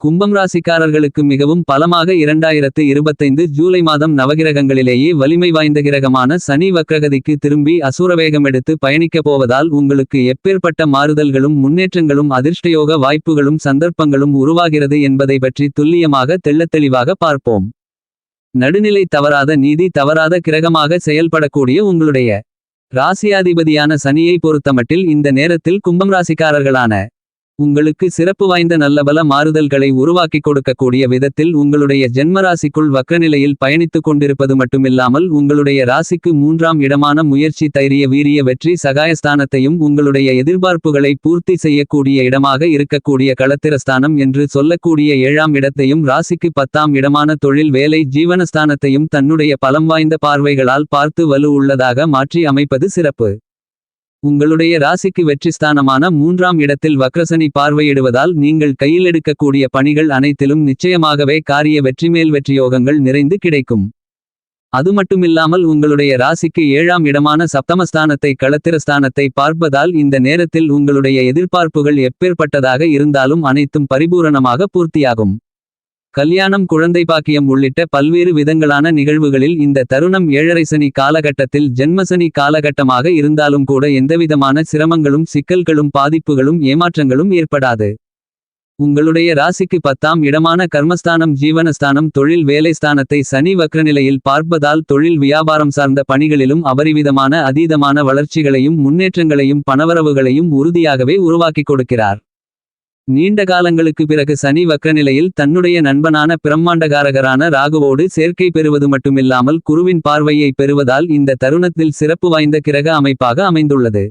கும்பம் ராசிக்காரர்களுக்கு மிகவும் பலமாக இரண்டாயிரத்து இருபத்தைந்து ஜூலை மாதம் நவகிரகங்களிலேயே வலிமை வாய்ந்த கிரகமான சனி வக்ரகதிக்கு திரும்பி அசுரவேகமெடுத்து பயணிக்கப் போவதால் உங்களுக்கு எப்பேற்பட்ட மாறுதல்களும் முன்னேற்றங்களும் அதிர்ஷ்டயோக வாய்ப்புகளும் சந்தர்ப்பங்களும் உருவாகிறது என்பதை பற்றி துல்லியமாக தெள்ளத்தெளிவாக பார்ப்போம். நடுநிலை தவறாத நீதி தவறாத கிரகமாக செயல்படக்கூடிய உங்களுடைய ராசியாதிபதியான சனியை பொறுத்தமட்டில் இந்த நேரத்தில் கும்பம் ராசிக்காரர்களான உங்களுக்கு சிறப்பு வாய்ந்த நல்லபல மாறுதல்களை உருவாக்கிக் கொடுக்கக்கூடிய விதத்தில் உங்களுடைய ஜென்மராசிக்குள் வக்கநிலையில் பயணித்துக் கொண்டிருப்பது மட்டுமில்லாமல் உங்களுடைய ராசிக்கு மூன்றாம் இடமான முயற்சி தைரிய வீரிய வெற்றி சகாயஸ்தானத்தையும் உங்களுடைய எதிர்பார்ப்புகளை பூர்த்தி செய்யக்கூடிய இடமாக இருக்கக்கூடிய களத்திரஸ்தானம் என்று சொல்லக்கூடிய ஏழாம் இடத்தையும் ராசிக்கு பத்தாம் இடமான தொழில் வேலை ஜீவனஸ்தானத்தையும் தன்னுடைய பலம் வாய்ந்த பார்வைகளால் பார்த்து வலு உள்ளதாக மாற்றி அமைப்பது சிறப்பு. உங்களுடைய ராசிக்கு வெற்றி ஸ்தானமான மூன்றாம் இடத்தில் வக்ரசனி பார்வையிடுவதால் நீங்கள் கையில் எடுக்கக்கூடிய பணிகள் அனைத்திலும் நிச்சயமாகவே காரிய வெற்றிமேல் வெற்றியோகங்கள் நிறைந்து கிடைக்கும். அது மட்டுமில்லாமல் உங்களுடைய ராசிக்கு ஏழாம் இடமான சப்தமஸ்தானத்தை களத்திரஸ்தானத்தை பார்ப்பதால் இந்த நேரத்தில் உங்களுடைய எதிர்பார்ப்புகள் எப்பேற்பட்டதாக இருந்தாலும் அனைத்தும் பரிபூரணமாக பூர்த்தியாகும். கல்யாணம் குழந்தை பாக்கியம் உள்ளிட்ட பல்வேறு விதங்களான நிகழ்வுகளில் இந்த தருணம் ஏழரை சனி காலகட்டத்தில் ஜென்மசனி காலகட்டமாக இருந்தாலும் கூட எந்தவிதமான சிரமங்களும் சிக்கல்களும் பாதிப்புகளும் ஏமாற்றங்களும் ஏற்படாது. உங்களுடைய ராசிக்கு பத்தாம் இடமான கர்மஸ்தானம் ஜீவனஸ்தானம் தொழில் வேலைஸ்தானத்தை சனி வக்ரநிலையில் பார்ப்பதால் தொழில் வியாபாரம் சார்ந்த பணிகளிலும் அபரிவிதமான அதீதமான வளர்ச்சிகளையும் முன்னேற்றங்களையும் பணவரவுகளையும் உறுதியாகவே உருவாக்கிக் கொடுக்கிறார். நீண்ட காலங்களுக்கு பிறகு சனி வக்கநிலையில் தன்னுடைய நண்பனான பிரம்மாண்டகாரகரான ராகுவோடு சேர்க்கை பெறுவது மட்டுமில்லாமல் குருவின் பார்வையை பெறுவதால் இந்த தருணத்தில் சிறப்பு வாய்ந்த கிரக அமைப்பாக அமைந்துள்ளது.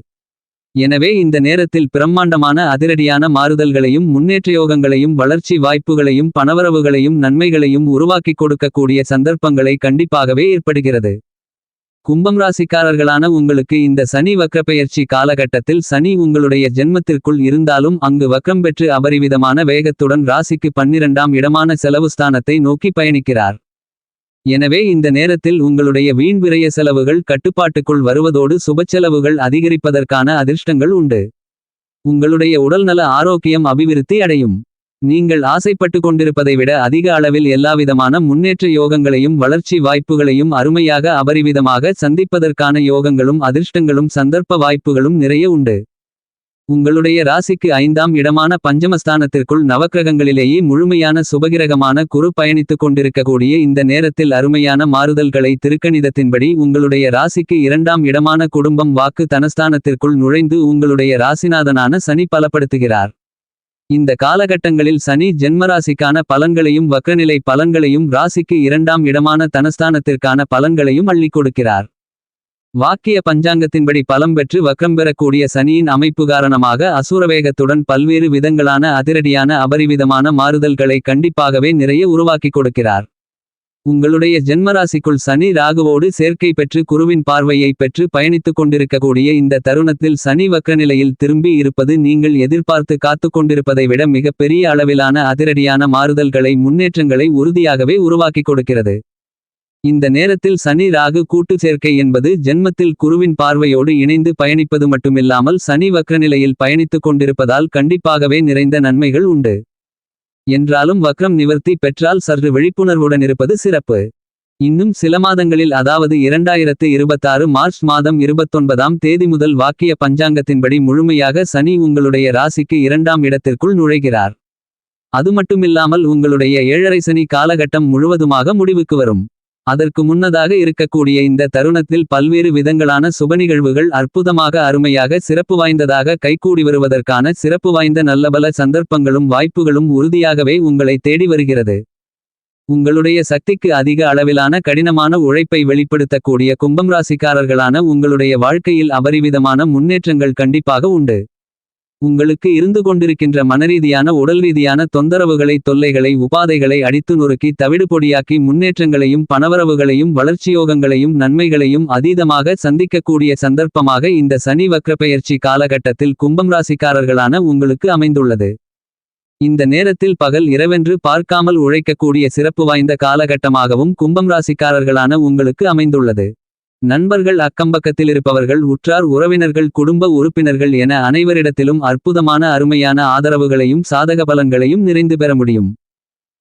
எனவே இந்த நேரத்தில் பிரம்மாண்டமான அதிரடியான மாறுதல்களையும் முன்னேற்றயோகங்களையும் வளர்ச்சி வாய்ப்புகளையும் பணவரவுகளையும் நன்மைகளையும் உருவாக்கிக் கொடுக்கக்கூடிய சந்தர்ப்பங்களை கண்டிப்பாகவே ஏற்படுகிறது. கும்பம் ராசிக்காரர்களான உங்களுக்கு இந்த சனி வக்கரப்பெயர்ச்சி காலகட்டத்தில் சனி உங்களுடைய ஜென்மத்திற்குள் இருந்தாலும் அங்கு வக்ரம் பெற்று அபரிவிதமான வேகத்துடன் ராசிக்கு பன்னிரண்டாம் இடமான செலவு ஸ்தானத்தை நோக்கி பயணிக்கிறார். எனவே இந்த நேரத்தில் உங்களுடைய வீண் விரய செலவுகள் கட்டுப்பாட்டுக்குள் வருவதோடு சுபச்செலவுகள் அதிகரிப்பதற்கான அதிர்ஷ்டங்கள் உண்டு. உங்களுடைய உடல்நல ஆரோக்கியம் அபிவிருத்தி அடையும். நீங்கள் ஆசைப்பட்டு கொண்டிருப்பதை விட அதிக அளவில் எல்லாவிதமான முன்னேற்ற யோகங்களையும் வளர்ச்சி வாய்ப்புகளையும் அருமையாக அபரிவிதமாக சந்திப்பதற்கான யோகங்களும் அதிர்ஷ்டங்களும் சந்தர்ப்ப வாய்ப்புகளும் நிறைய உண்டு. உங்களுடைய ராசிக்கு ஐந்தாம் இடமான பஞ்சமஸ்தானத்திற்குள் நவக்கிரகங்களிலேயே முழுமையான சுபகிரகமான குரு பயணித்துக் கொண்டிருக்கக்கூடிய இந்த நேரத்தில் அருமையான மாறுதல்களை திருக்கணிதத்தின்படி உங்களுடைய ராசிக்கு இரண்டாம் இடமான குடும்பம் வாக்கு தனஸ்தானத்திற்குள் நுழைந்து உங்களுடைய ராசிநாதனான சனி பலப்படுத்துகிறார். இந்த காலகட்டங்களில் சனி ஜென்மராசிக்கான பலன்களையும் வக்கநிலை பலன்களையும் ராசிக்கு இரண்டாம் இடமான தனஸ்தானத்திற்கான பலன்களையும் அள்ளிக் கொடுக்கிறார். வாக்கிய பஞ்சாங்கத்தின்படி பலம் பெற்று வக்கம் பெறக்கூடிய சனியின் அமைப்பு காரணமாக அசுரவேகத்துடன் பல்வேறு விதங்களான அதிரடியான அபரிவிதமான மாறுதல்களை கண்டிப்பாகவே நிறைய உருவாக்கிக் கொடுக்கிறார். உங்களுடைய ஜென்மராசிக்குள் சனி ராகுவோடு சேர்க்கை பெற்று குருவின் பார்வையை பெற்று பயணித்துக் கொண்டிருக்கக்கூடிய இந்த தருணத்தில் சனி வக்கநிலையில் திரும்பி இருப்பது நீங்கள் எதிர்பார்த்து காத்துக் கொண்டிருப்பதை விட மிகப்பெரிய பெரிய அளவிலான அதிரடியான மாறுதல்களை முன்னேற்றங்களை உறுதியாகவே உருவாக்கிக் கொடுக்கிறது. இந்த நேரத்தில் சனி ராகு கூட்டு சேர்க்கை என்பது ஜென்மத்தில் குருவின் பார்வையோடு இணைந்து பயணிப்பது மட்டுமில்லாமல் சனி வக்ரநிலையில் பயணித்துக் கொண்டிருப்பதால் கண்டிப்பாகவே நிறைந்த நன்மைகள் உண்டு. என்றாலும் வக்ரம் நிவர்த்தி பெற்றால் சற்று விழிப்புணர்வுடன் இருப்பது சிறப்பு. இன்னும் சில மாதங்களில் அதாவது இரண்டாயிரத்து இருபத்தாறு மார்ச் மாதம் இருபத்தொன்பதாம் தேதி முதல் வாக்கிய பஞ்சாங்கத்தின்படி முழுமையாக சனி உங்களுடைய ராசிக்கு இரண்டாம் இடத்திற்குள் நுழைகிறார். அது மட்டுமில்லாமல் உங்களுடைய ஏழரை சனி காலகட்டம் முழுவதுமாக முடிவுக்கு வரும். அதற்கு முன்னதாக இருக்கக்கூடிய இந்த தருணத்தில் பல்வேறு விதங்களான சுபநிகழ்வுகள் அற்புதமாக அருமையாக சிறப்பு வாய்ந்ததாக கைகூடி வருவதற்கான சிறப்பு வாய்ந்த நல்லபல சந்தர்ப்பங்களும் வாய்ப்புகளும் உறுதியாகவே உங்களை தேடி வருகிறது. உங்களுடைய சக்திக்கு அதிக அளவிலான கடினமான உழைப்பை வெளிப்படுத்தக்கூடிய கும்பம் ராசிக்காரர்களான உங்களுடைய வாழ்க்கையில் அபரிவிதமான முன்னேற்றங்கள் கண்டிப்பாக உண்டு. உங்களுக்கு இருந்து கொண்டிருக்கின்ற மனரீதியான உடல்ரீதியான தொந்தரவுகளை தொல்லைகளை உபாதைகளை அடித்து நொறுக்கி தவிடுபொடியாக்கி முன்னேற்றங்களையும் பணவரவுகளையும் வளர்ச்சியோகங்களையும் நன்மைகளையும் அதீதமாக சந்திக்கக்கூடிய சந்தர்ப்பமாக இந்த சனி வக்ரப்பெயர்ச்சி காலகட்டத்தில் கும்பம் ராசிக்காரர்களான உங்களுக்கு அமைந்துள்ளது. இந்த நேரத்தில் பகல் இரவென்று பார்க்காமல் உழைக்கக்கூடிய சிறப்பு வாய்ந்த காலகட்டமாகவும் கும்பம் ராசிக்காரர்களான உங்களுக்கு அமைந்துள்ளது. நண்பர்கள் அக்கம்பக்கத்தில் இருப்பவர்கள் உற்றார் உறவினர்கள் குடும்ப உறுப்பினர்கள் என அனைவரிடத்திலும் அற்புதமான அருமையான ஆதரவுகளையும் சாதக பலன்களையும் நிறைந்து பெற முடியும்.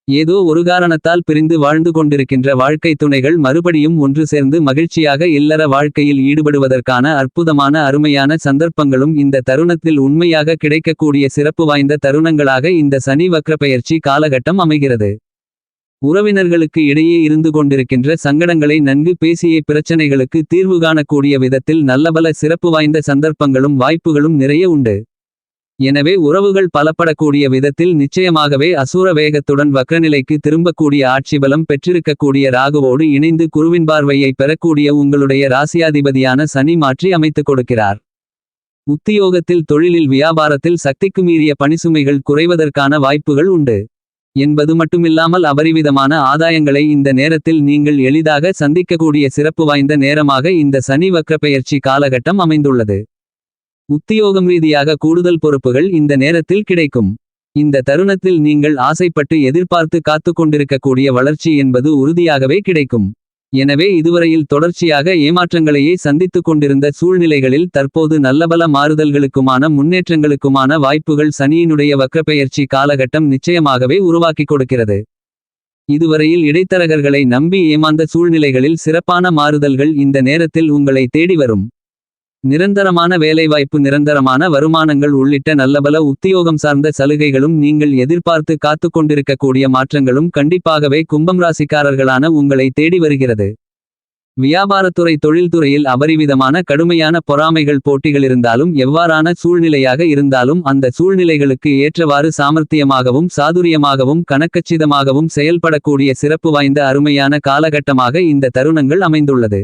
ஏதோ ஒரு காரணத்தால் பிரிந்து வாழ்ந்து கொண்டிருக்கின்ற வாழ்க்கை துணைகள் மறுபடியும் ஒன்று சேர்ந்து மகிழ்ச்சியாக இல்லற வாழ்க்கையில் ஈடுபடுவதற்கான அற்புதமான அருமையான சந்தர்ப்பங்களும் இந்த தருணத்தில் உண்மையாக கிடைக்கக்கூடிய சிறப்பு வாய்ந்த தருணங்களாக இந்த சனி வக்ரப்பெயர்ச்சி காலகட்டம் அமைகிறது. உறவினர்களுக்கு இடையே இருந்து கொண்டிருக்கின்ற சங்கடங்களை நன்கு பேசிய பிரச்சனைகளுக்கு தீர்வு காணக்கூடிய விதத்தில் நல்லபல சிறப்பு வாய்ந்த சந்தர்ப்பங்களும் வாய்ப்புகளும் நிறைய உண்டு. எனவே உறவுகள் பலப்படக்கூடிய விதத்தில் நிச்சயமாகவே அசூர வேகத்துடன் வக்ரநிலைக்கு திரும்பக்கூடிய ஆட்சிபலம் பெற்றிருக்கக்கூடிய ராகுவோடு இணைந்து குருவின் பார்வையை பெறக்கூடிய உங்களுடைய ராசியாதிபதியான சனி மாற்றி அமைத்துக் கொடுக்கிறார். உத்தியோகத்தில் தொழிலில் வியாபாரத்தில் சக்திக்கு மீறிய பணிசுமைகள் குறைவதற்கான வாய்ப்புகள் உண்டு. என்பது மட்டுமில்லாமல் அபரிவிதமான ஆதாயங்களை இந்த நேரத்தில் நீங்கள் எளிதாக சந்திக்கக்கூடிய சிறப்பு வாய்ந்த நேரமாக இந்த சனி வக்ரப்பெயர்ச்சி காலகட்டம் அமைந்துள்ளது. உத்தியோகம் ரீதியாக கூடுதல் பொறுப்புகள் இந்த நேரத்தில் கிடைக்கும். இந்த தருணத்தில் நீங்கள் ஆசைப்பட்டு எதிர்பார்த்து காத்து கொண்டிருக்கக்கூடிய வளர்ச்சி என்பது உறுதியாகவே கிடைக்கும். எனவே இதுவரையில் தொடர்ச்சியாக ஏமாற்றங்களையே சந்தித்துக் கொண்டிருந்த சூழ்நிலைகளில் தற்போது நல்லபல மாறுதல்களுக்குமான முன்னேற்றங்களுக்குமான வாய்ப்புகள் சனியினுடைய வக்கப்பெயர்ச்சி காலகட்டம் நிச்சயமாகவே உருவாக்கிக் கொடுக்கிறது. இதுவரையில் இடைத்தரகர்களை நம்பி ஏமாந்த சூழ்நிலைகளில் சிறப்பான மாறுதல்கள் இந்த நேரத்தில் உங்களை தேடி வரும். நிரந்தரமான வேலைவாய்ப்பு நிரந்தரமான வருமானங்கள் உள்ளிட்ட நல்லபல உத்தியோகம் சார்ந்த சலுகைகளும் நீங்கள் எதிர்பார்த்து காத்து கொண்டிருக்கக்கூடிய மாற்றங்களும் கண்டிப்பாகவே கும்பம் ராசிக்காரர்களான உங்களை தேடி வருகிறது. வியாபாரத்துறை தொழில்துறையில் அபரிவிதமான கடுமையான பொறாமைகள் போட்டிகள் இருந்தாலும் எவ்வாறான சூழ்நிலையாக இருந்தாலும் அந்த சூழ்நிலைகளுக்கு ஏற்றவாறு சாமர்த்தியமாகவும் சாதுரியமாகவும் கணக்கச்சிதமாகவும் செயல்படக்கூடிய சிறப்பு வாய்ந்த அருமையான காலகட்டமாக இந்த தருணங்கள் அமைந்துள்ளது.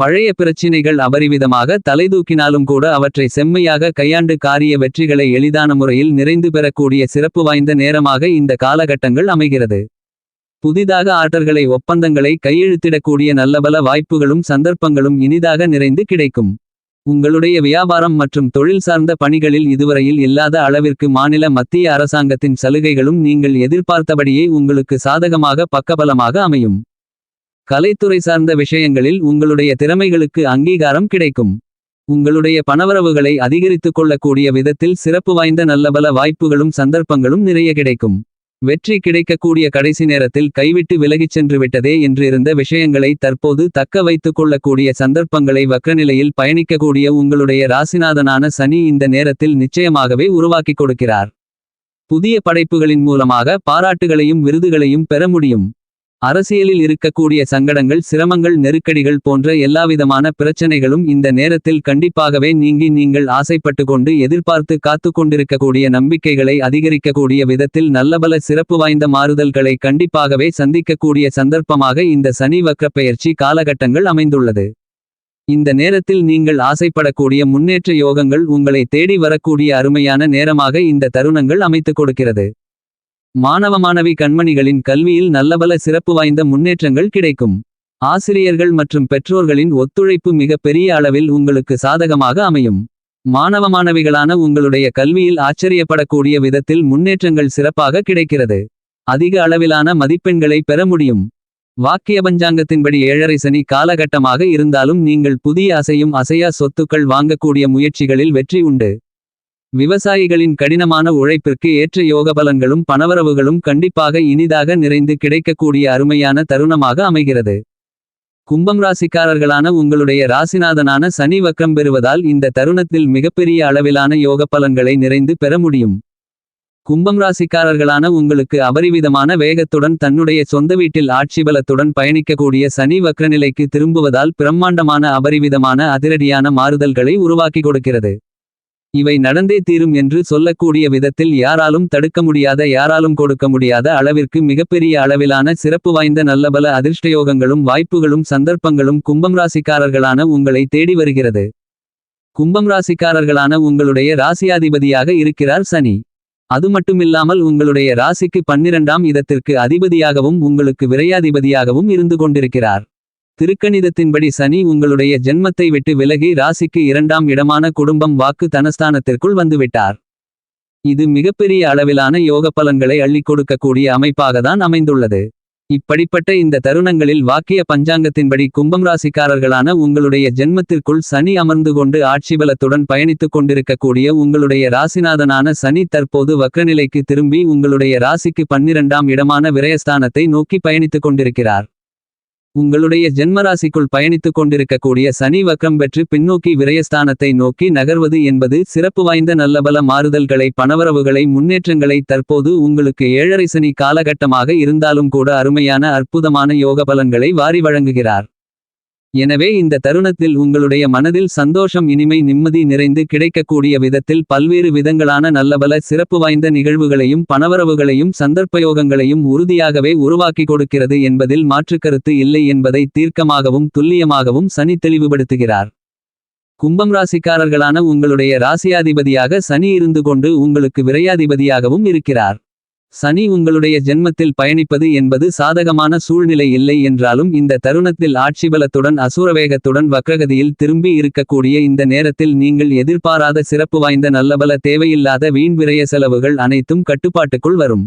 பழைய பிரச்சினைகள் அபரிவிதமாக தலைதூக்கினாலும் கூட அவற்றை செம்மையாக கையாண்டு காரிய வெற்றிகளை எளிதான முறையில் நிறைந்து பெறக்கூடிய சிறப்பு வாய்ந்த நேரமாக இந்த காலகட்டங்கள் அமைகிறது. புதிதாக ஆர்டர்களை ஒப்பந்தங்களை கையெழுத்திடக்கூடிய நல்லபல வாய்ப்புகளும் சந்தர்ப்பங்களும் இனிதாக நிறைந்து கிடைக்கும். உங்களுடைய வியாபாரம் மற்றும் தொழில் சார்ந்த பணிகளில் இதுவரையில் இல்லாத அளவிற்கு மாநில மத்திய அரசாங்கத்தின் சலுகைகளும் நீங்கள் எதிர்பார்த்தபடியே உங்களுக்கு சாதகமாக பக்கபலமாக அமையும். கலைத்துறை சார்ந்த விஷயங்களில் உங்களுடைய திறமைகளுக்கு அங்கீகாரம் கிடைக்கும். உங்களுடைய பணவரவுகளை அதிகரித்துக் கொள்ளக்கூடிய விதத்தில் சிறப்பு வாய்ந்த நல்லபல வாய்ப்புகளும் சந்தர்ப்பங்களும் நிறைய கிடைக்கும். வெற்றி கிடைக்கக்கூடிய கடைசி நேரத்தில் கைவிட்டு விலகிச் சென்று விட்டதே என்றிருந்த விஷயங்களை தற்போது தக்க வைத்துக் கொள்ளக்கூடிய சந்தர்ப்பங்களை வக்கநிலையில் பயணிக்கக்கூடிய உங்களுடைய ராசிநாதனான சனி இந்த நேரத்தில் நிச்சயமாகவே உருவாக்கிக் கொடுக்கிறார். புதிய படைப்புகளின் மூலமாக பாராட்டுகளையும் விருதுகளையும் பெற முடியும். அரசியலில் இருக்கக்கூடிய சங்கடங்கள் சிரமங்கள் நெருக்கடிகள் போன்ற எல்லாவிதமான பிரச்சனைகளும் இந்த நேரத்தில் கண்டிப்பாகவே நீங்கி நீங்கள் ஆசைப்பட்டு கொண்டு எதிர்பார்த்து காத்து கொண்டிருக்கக்கூடிய நம்பிக்கைகளை அதிகரிக்கக்கூடிய விதத்தில் நல்லபல சிறப்பு வாய்ந்த மாறுதல்களை கண்டிப்பாகவே சந்திக்கக்கூடிய சந்தர்ப்பமாக இந்த சனி வக்கப்பெயர்ச்சி காலகட்டங்கள் அமைந்துள்ளது. இந்த நேரத்தில் நீங்கள் ஆசைப்படக்கூடிய முன்னேற்ற யோகங்கள் உங்களை தேடி வரக்கூடிய அருமையான நேரமாக இந்த தருணங்கள் அமைத்துக் கொடுக்கிறது. மாணவ மாணவி கண்மணிகளின் கல்வியில் நல்லபல சிறப்பு வாய்ந்த முன்னேற்றங்கள் கிடைக்கும். ஆசிரியர்கள் மற்றும் பெற்றோர்களின் ஒத்துழைப்பு மிக பெரிய அளவில் உங்களுக்கு சாதகமாக அமையும். மாணவ மாணவிகளான உங்களுடைய கல்வியில் ஆச்சரியப்படக்கூடிய விதத்தில் முன்னேற்றங்கள் சிறப்பாக கிடைக்கிறது. அதிக அளவிலான மதிப்பெண்களை பெற முடியும். வாக்கிய பஞ்சாங்கத்தின்படி ஏழரை சனி காலகட்டமாக இருந்தாலும் நீங்கள் புதிய அசையும் அசையா சொத்துக்கள் வாங்கக்கூடிய முயற்சிகளில் வெற்றி உண்டு. விவசாயிகளின் கடினமான உழைப்பிற்கு ஏற்ற யோகபலங்களும் பணவரவுகளும் கண்டிப்பாக இனிதாக நிறைந்து கிடைக்கக்கூடிய அருமையான தருணமாக அமைகிறது. கும்பம் ராசிக்காரர்களான உங்களுடைய ராசிநாதனான சனி வக்கம் பெறுவதால் இந்த தருணத்தில் மிகப்பெரிய அளவிலான யோக பலன்களை நிறைந்து பெற முடியும். கும்பம் ராசிக்காரர்களான உங்களுக்கு அபரிவிதமான வேகத்துடன் தன்னுடைய சொந்த வீட்டில் ஆட்சி பலத்துடன் பயணிக்கக்கூடிய சனி வக்ரநிலைக்கு திரும்புவதால் பிரம்மாண்டமான அபரிவிதமான அதிரடியான மாறுதல்களை உருவாக்கி கொடுக்கிறது. இவை நடந்தே தீரும் என்று சொல்லக்கூடிய விதத்தில் யாராலும் தடுக்க முடியாத யாராலும் கொடுக்க முடியாத அளவிற்கு மிகப்பெரிய அளவிலான சிறப்பு வாய்ந்த நல்லபல அதிர்ஷ்டயோகங்களும் வாய்ப்புகளும் சந்தர்ப்பங்களும் கும்பம் ராசிக்காரர்களான உங்களை தேடி வருகிறது. கும்பம் ராசிக்காரர்களான உங்களுடைய ராசியாதிபதியாக இருக்கிறார் சனி. அது மட்டுமில்லாமல் உங்களுடைய ராசிக்கு பன்னிரண்டாம் இதத்திற்கு அதிபதியாகவும் உங்களுக்கு விரையாதிபதியாகவும் இருந்து கொண்டிருக்கிறார். திருக்கணிதத்தின்படி சனி உங்களுடைய ஜென்மத்தை விட்டு விலகி ராசிக்கு இரண்டாம் இடமான குடும்பம் வாக்கு தனஸ்தானத்திற்குள் வந்துவிட்டார். இது மிகப்பெரிய அளவிலான யோக பலன்களை அள்ளிக் கொடுக்கக்கூடிய அமைப்பாகத்தான் அமைந்துள்ளது. இப்படிப்பட்ட இந்த தருணங்களில் வாக்கிய பஞ்சாங்கத்தின்படி கும்பம் ராசிக்காரர்களான உங்களுடைய ஜென்மத்திற்குள் சனி அமர்ந்து கொண்டு ஆட்சிபலத்துடன் பயணித்துக் கொண்டிருக்கக்கூடிய உங்களுடைய ராசிநாதனான சனி தற்போது வக்ரநிலைக்கு திரும்பி உங்களுடைய ராசிக்கு பன்னிரண்டாம் இடமான விரயஸ்தானத்தை நோக்கி பயணித்துக் கொண்டிருக்கிறார். உங்களுடைய ஜென்மராசிக்குள் பயணித்துக் கொண்டிருக்கக்கூடிய சனி வக்கம் பெற்று பின்னோக்கி விரயஸ்தானத்தை நோக்கி நகர்வது என்பது சிறப்பு வாய்ந்த நல்லபல மாறுதல்களை பணவரவுகளை முன்னேற்றங்களை தற்போது உங்களுக்கு ஏழரை சனி காலகட்டமாக இருந்தாலும் கூட அருமையான அற்புதமான யோக பலன்களை வாரி வழங்குகிறார். எனவே இந்த தருணத்தில் உங்களுடைய மனதில் சந்தோஷம் இனிமை நிம்மதி நிறைந்து கிடைக்கக்கூடிய விதத்தில் பல்வேறு விதங்களான நல்லபல சிறப்பு வாய்ந்த நிகழ்வுகளையும் பணவரவுகளையும் சந்தர்ப்பயோகங்களையும் உறுதியாகவே உருவாக்கி கொடுக்கிறது என்பதில் மாற்றுக்கருத்து இல்லை என்பதை தீர்க்கமாகவும் துல்லியமாகவும் சனி தெளிவுபடுத்துகிறார். கும்பம் ராசிக்காரர்களான உங்களுடைய ராசியாதிபதியாக சனி இருந்து கொண்டு உங்களுக்கு விரையாதிபதியாகவும் இருக்கிறார். சனி உங்களுடைய ஜென்மத்தில் பயணிப்பது என்பது சாதகமான சூழ்நிலை இல்லை என்றாலும் இந்த தருணத்தில் ஆட்சிபலத்துடன் அசூரவேகத்துடன் வக்ரகதியில் திரும்பி இருக்கக்கூடிய இந்த நேரத்தில் நீங்கள் எதிர்பாராத சிறப்பு வாய்ந்த நல்லபல தேவையில்லாத வீண் விரய செலவுகள் அனைத்தும் கட்டுப்பாட்டுக்குள் வரும்.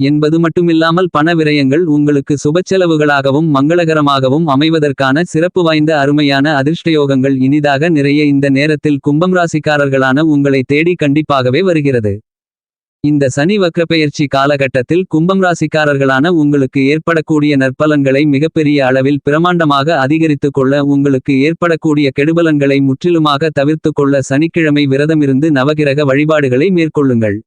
என்பது மட்டுமில்லாமல் பண விரயங்கள் உங்களுக்கு சுபச்செலவுகளாகவும் மங்களகரமாகவும் அமைவதற்கான சிறப்பு வாய்ந்த அருமையான அதிர்ஷ்டயோகங்கள் இனிதாக நிறைய இந்த நேரத்தில் கும்பம் ராசிக்காரர்களான உங்களை தேடி கண்டிப்பாகவே வருகிறது. இந்த சனி வக்கப்பெயர்ச்சி காலகட்டத்தில் கும்பம் ராசிக்காரர்களான உங்களுக்கு ஏற்படக்கூடிய நற்பலன்களை மிகப்பெரிய அளவில் பிரமாண்டமாக அதிகரித்துக் கொள்ள உங்களுக்கு ஏற்படக்கூடிய கெடுபலன்களை முற்றிலுமாக தவிர்த்துக் கொள்ள சனிக்கிழமை விரதமிருந்து நவகிரக வழிபாடுகளை மேற்கொள்ளுங்கள்.